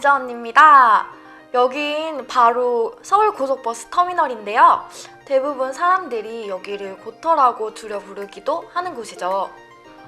미자 언니입니다. 여긴 바로 서울 고속버스 터미널인데요. 대부분 사람들이 여기를 고터라고 줄여 부르기도 하는 곳이죠.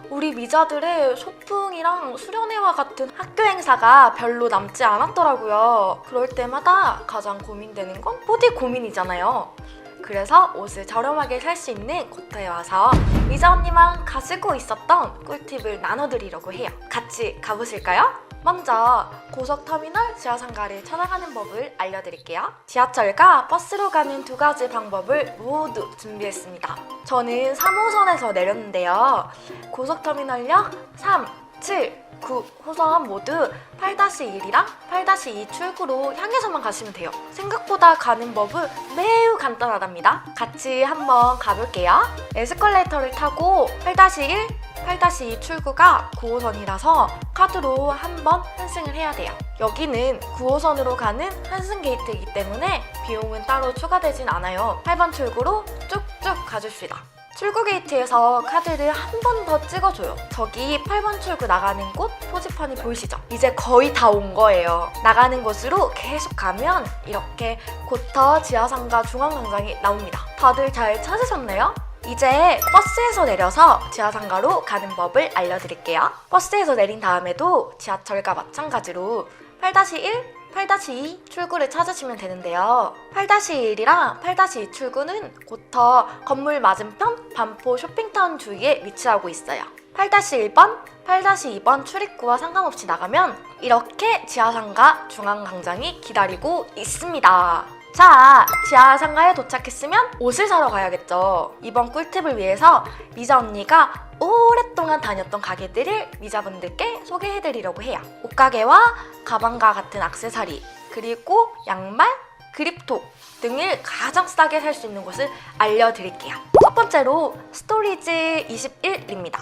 우리 미자들의 소풍이랑 수련회와 같은 학교 행사가 별로 남지 않았더라고요. 그럴 때마다 가장 고민되는 건 포디 고민이잖아요. 그래서 옷을 저렴하게 살 수 있는 고터에 와서 미자 언니만 가지고 있었던 꿀팁을 나눠드리려고 해요. 같이 가보실까요? 먼저 고속터미널 지하상가를 찾아가는 법을 알려드릴게요. 지하철과 버스로 가는 두 가지 방법을 모두 준비했습니다. 저는 3호선에서 내렸는데요. 고속터미널역 3, 7, 9 호선 모두 8-1이랑 8-2 출구로 향해서만 가시면 돼요. 생각보다 가는 법은 매우 간단하답니다. 같이 한번 가볼게요. 에스컬레이터를 타고 8-1, 8-2 출구가 9호선이라서 카드로 한 번 환승을 해야 돼요. 여기는 9호선으로 가는 환승 게이트이기 때문에 비용은 따로 추가되진 않아요. 8번 출구로 쭉쭉 가줍시다. 출구 게이트에서 카드를 한 번 더 찍어줘요. 저기 8번 출구 나가는 곳 표지판이 보이시죠? 이제 거의 다 온 거예요. 나가는 곳으로 계속 가면 이렇게 고터 지하상가 중앙광장이 나옵니다. 다들 잘 찾으셨나요? 이제 버스에서 내려서 지하상가로 가는 법을 알려드릴게요. 버스에서 내린 다음에도 지하철과 마찬가지로 8-1, 8-2 출구를 찾으시면 되는데요. 8-1이랑 8-2 출구는 고터 건물 맞은편 반포 쇼핑타운 주위에 위치하고 있어요. 8-1번, 8-2번 출입구와 상관없이 나가면 이렇게 지하상가 중앙광장이 기다리고 있습니다. 자, 지하 상가에 도착했으면 옷을 사러 가야겠죠. 이번 꿀팁을 위해서 미자 언니가 오랫동안 다녔던 가게들을 미자분들께 소개해드리려고 해요. 옷가게와 가방과 같은 악세사리, 그리고 양말, 그립톡 등을 가장 싸게 살 수 있는 곳을 알려드릴게요. 첫 번째로 스토리지 21입니다.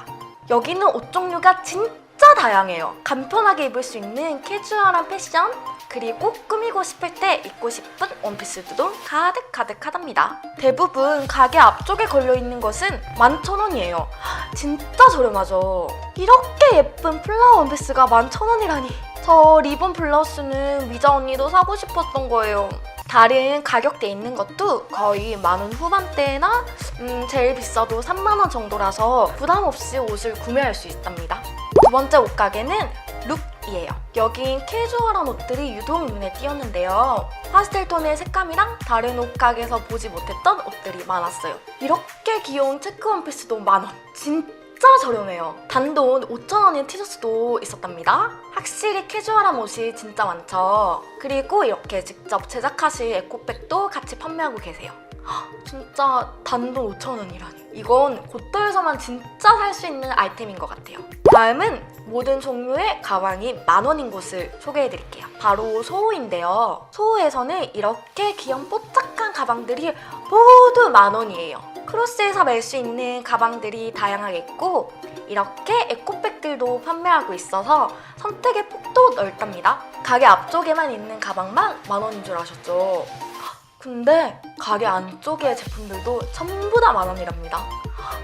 여기는 옷 종류가 진짜 다양해요. 간편하게 입을 수 있는 캐주얼한 패션, 그리고 꾸미고 싶을 때 입고 싶은 원피스도 가득가득하답니다. 대부분 가게 앞쪽에 걸려있는 것은 11,000원이에요. 진짜 저렴하죠? 이렇게 예쁜 플라워 원피스가 11,000원이라니. 저 리본 블라우스는 미자 언니도 사고 싶었던 거예요. 다른 가격대 있는 것도 거의 만원 후반대나 음, 제일 비싸도 3만원 정도라서 부담 없이 옷을 구매할 수 있답니다. 두 번째 옷가게는 룩 이에요. 여긴 캐주얼한 옷들이 유독 눈에 띄었는데요. 파스텔 톤의 색감이랑 다른 옷가게에서 보지 못했던 옷들이 많았어요. 이렇게 귀여운 체크 원피스도 만원. 진짜 저렴해요. 단돈 5,000원인 티셔츠도 있었답니다. 확실히 캐주얼한 옷이 진짜 많죠. 그리고 이렇게 직접 제작하신 에코백도 같이 판매하고 계세요. 헉, 진짜 단돈 5,000원이라니. 이건 고터에서만 진짜 살 수 있는 아이템인 것 같아요. 다음은 모든 종류의 가방이 만원인 곳을 소개해드릴게요. 바로 소호인데요. 소호에서는 이렇게 귀여운 뽀짝한 가방들이 모두 만원이에요. 크로스에서 멜 수 있는 가방들이 다양하게 있고 이렇게 에코백들도 판매하고 있어서 선택의 폭도 넓답니다. 가게 앞쪽에만 있는 가방만 만원인 줄 아셨죠? 근데 가게 안쪽의 제품들도 전부 다 만원이랍니다.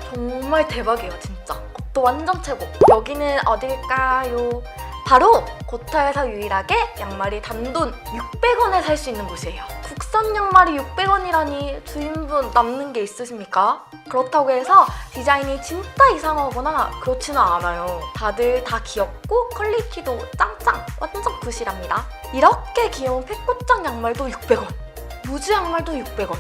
정말 대박이에요, 진짜. 또 완전 최고. 여기는 어딜까요? 바로 고타에서 유일하게 양말이 단돈 600원에 살 수 있는 곳이에요. 국산 양말이 600원이라니 주인분 남는 게 있으십니까? 그렇다고 해서 디자인이 진짜 이상하거나 그렇지는 않아요. 다들 다 귀엽고 퀄리티도 짱짱 완전 굿이랍니다. 이렇게 귀여운 팩꽃장 양말도 600원. 무지 양말도 600원.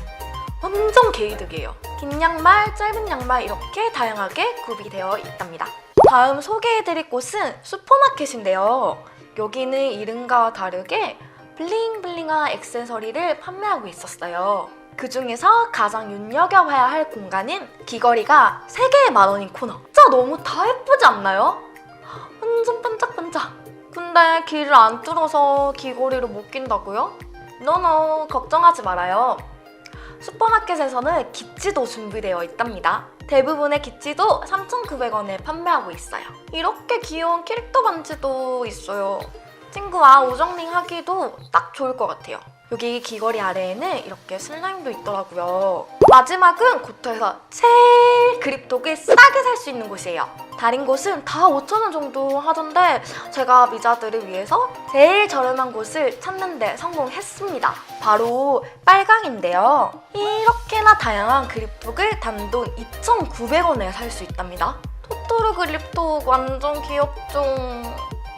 완전 개이득이에요. 긴 양말, 짧은 양말 이렇게 다양하게 구비되어 있답니다. 다음 소개해드릴 곳은 슈퍼마켓인데요. 여기는 이름과 다르게 블링블링한 액세서리를 판매하고 있었어요. 그 중에서 가장 눈여겨봐야 할 공간은 귀걸이가 3개에 만원인 코너. 진짜 너무 다 예쁘지 않나요? 완전 반짝반짝. 근데 길을 안 뚫어서 귀걸이를 못 낀다고요? 노노, 걱정하지 말아요. 슈퍼마켓에서는 기치도 준비되어 있답니다. 대부분의 기치도 3,900원에 판매하고 있어요. 이렇게 귀여운 캐릭터 반지도 있어요. 친구와 오정링 하기도 딱 좋을 것 같아요. 여기 귀걸이 아래에는 이렇게 슬라임도 있더라고요. 마지막은 고터에서 제일 그립톡을 싸게 살 수 있는 곳이에요. 다른 곳은 다 5,000원 정도 하던데 제가 미자들을 위해서 제일 저렴한 곳을 찾는데 성공했습니다. 바로 빨강인데요. 이렇게나 다양한 그립톡을 단돈 2,900원에 살 수 있답니다. 토토르 그립톡 완전 귀엽죠?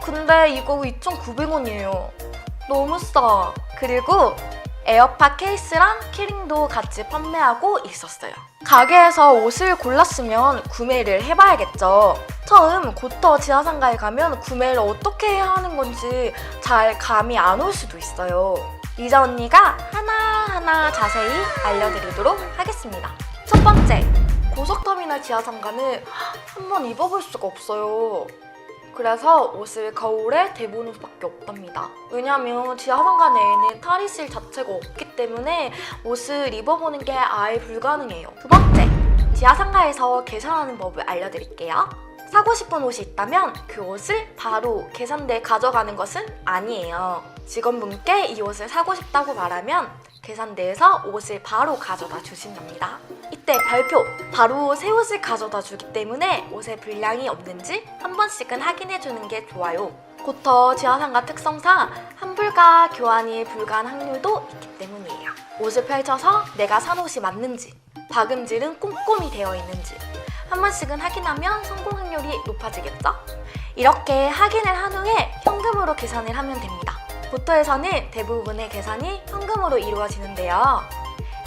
근데 이거 2,900원이에요. 너무 싸. 그리고 에어팟 케이스랑 키링도 같이 판매하고 있었어요. 가게에서 옷을 골랐으면 구매를 해봐야겠죠. 처음 고터 지하상가에 가면 구매를 어떻게 해야 하는 건지 잘 감이 안 올 수도 있어요. 리자 언니가 하나하나 자세히 알려드리도록 하겠습니다. 첫 번째, 고속터미널 지하상가는 한 번 입어볼 수가 없어요. 그래서 옷을 거울에 대보는 수밖에 없답니다. 왜냐면 지하상가 내에는 탈의실 자체가 없기 때문에 옷을 입어보는 게 아예 불가능해요. 두 번째, 지하 상가에서 계산하는 법을 알려드릴게요. 사고 싶은 옷이 있다면 그 옷을 바로 계산대에 가져가는 것은 아니에요. 직원분께 이 옷을 사고 싶다고 말하면 계산대에서 옷을 바로 가져다 주신답니다. 이때 발표! 바로 새 옷을 가져다 주기 때문에 옷에 불량이 없는지 한 번씩은 확인해 주는 게 좋아요. 고터 지하상가 특성상 환불과 교환이 불가한 확률도 있기 때문이에요. 옷을 펼쳐서 내가 산 옷이 맞는지, 박음질은 꼼꼼히 되어 있는지 한 번씩은 확인하면 성공 확률이 높아지겠죠? 이렇게 확인을 한 후에 현금으로 계산을 하면 됩니다. 고터에서는 대부분의 계산이 현금으로 이루어지는데요.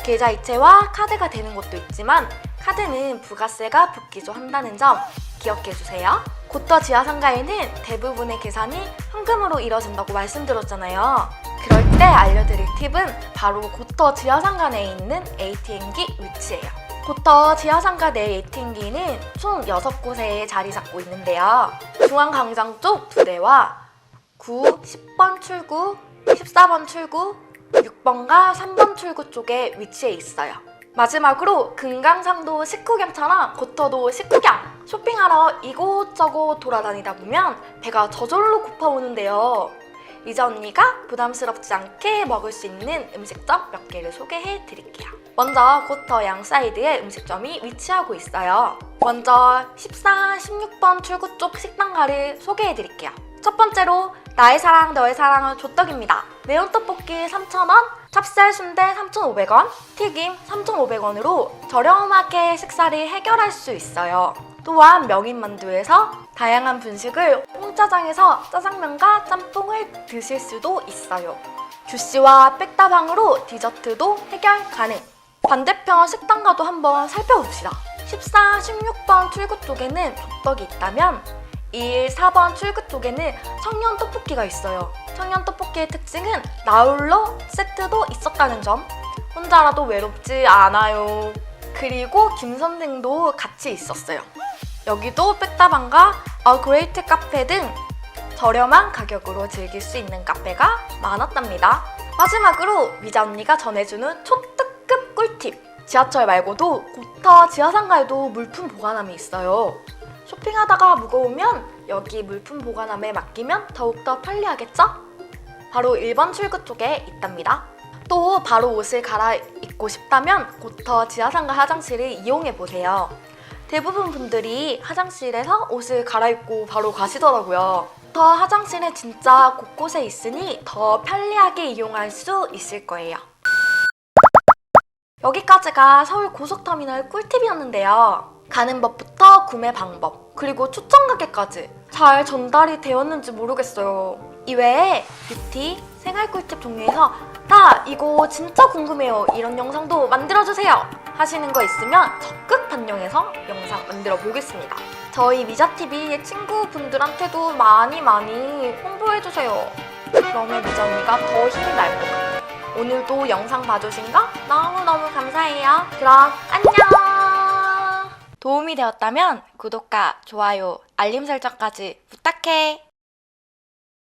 계좌 이체와 카드가 되는 곳도 있지만 카드는 부가세가 붙기도 한다는 점 기억해 주세요. 고터 지하상가에는 대부분의 계산이 현금으로 이루어진다고 말씀드렸잖아요. 그럴 때 알려드릴 팁은 바로 고터 지하상가 내에 있는 ATM기 위치예요. 고터 지하상가 내 ATM기는 총 6곳에 자리 잡고 있는데요. 중앙광장 쪽두 대와 9, 10번 출구, 14번 출구, 6번과 3번 출구 쪽에 위치해 있어요. 마지막으로 금강산도 식후경처럼 고터도 식후경! 쇼핑하러 이곳저곳 돌아다니다 보면 배가 저절로 고파오는데요. 이제 언니가 부담스럽지 않게 먹을 수 있는 음식점 몇 개를 소개해 드릴게요. 먼저 고터 양사이드에 음식점이 위치하고 있어요. 먼저 14, 16번 출구 쪽 식당가를 소개해 드릴게요. 첫 번째로 나의 사랑 너의 사랑은 조떡입니다. 매운 떡볶이 3,000원, 찹쌀 순대 3,500원, 튀김 3,500원으로 저렴하게 식사를 해결할 수 있어요. 또한 명인만두에서 다양한 분식을 홍짜장에서 짜장면과 짬뽕을 드실 수도 있어요. 주시와 백다방으로 디저트도 해결 가능. 반대편 식당가도 한번 살펴봅시다. 14, 16번 출구 쪽에는 조떡이 있다면 1, 4번 출구 쪽에는 청년 떡볶이가 있어요. 청년 떡볶이의 특징은 나홀로 세트도 있었다는 점. 혼자라도 외롭지 않아요. 그리고 김 선생도 같이 있었어요. 여기도 백다방과 어그레이트 카페 등 저렴한 가격으로 즐길 수 있는 카페가 많았답니다. 마지막으로 미자 언니가 전해주는 초특급 꿀팁. 지하철 말고도 고터 지하상가에도 물품 보관함이 있어요. 쇼핑하다가 무거우면 여기 물품 보관함에 맡기면 더욱더 편리하겠죠? 바로 1번 출구 쪽에 있답니다. 또 바로 옷을 갈아입고 싶다면 고터 지하상가 화장실을 이용해 보세요. 대부분 분들이 화장실에서 옷을 갈아입고 바로 가시더라고요. 더 화장실은 진짜 곳곳에 있으니 더 편리하게 이용할 수 있을 거예요. 여기까지가 서울 고속터미널 꿀팁이었는데요. 가는 법부터 구매 방법, 그리고 추천 가게까지 잘 전달이 되었는지 모르겠어요. 이외에 뷰티, 생활 꿀팁 종류에서 다 이거 진짜 궁금해요. 이런 영상도 만들어주세요. 하시는 거 있으면 적극 반영해서 영상 만들어 보겠습니다. 저희 미자TV 친구분들한테도 많이 많이 홍보해주세요. 그러면 미자 언니가 더 힘이 날 것 같아요. 오늘도 영상 봐주신 거 너무너무 감사해요. 그럼 안녕! 도움이 되었다면 구독과 좋아요, 알림 설정까지 부탁해.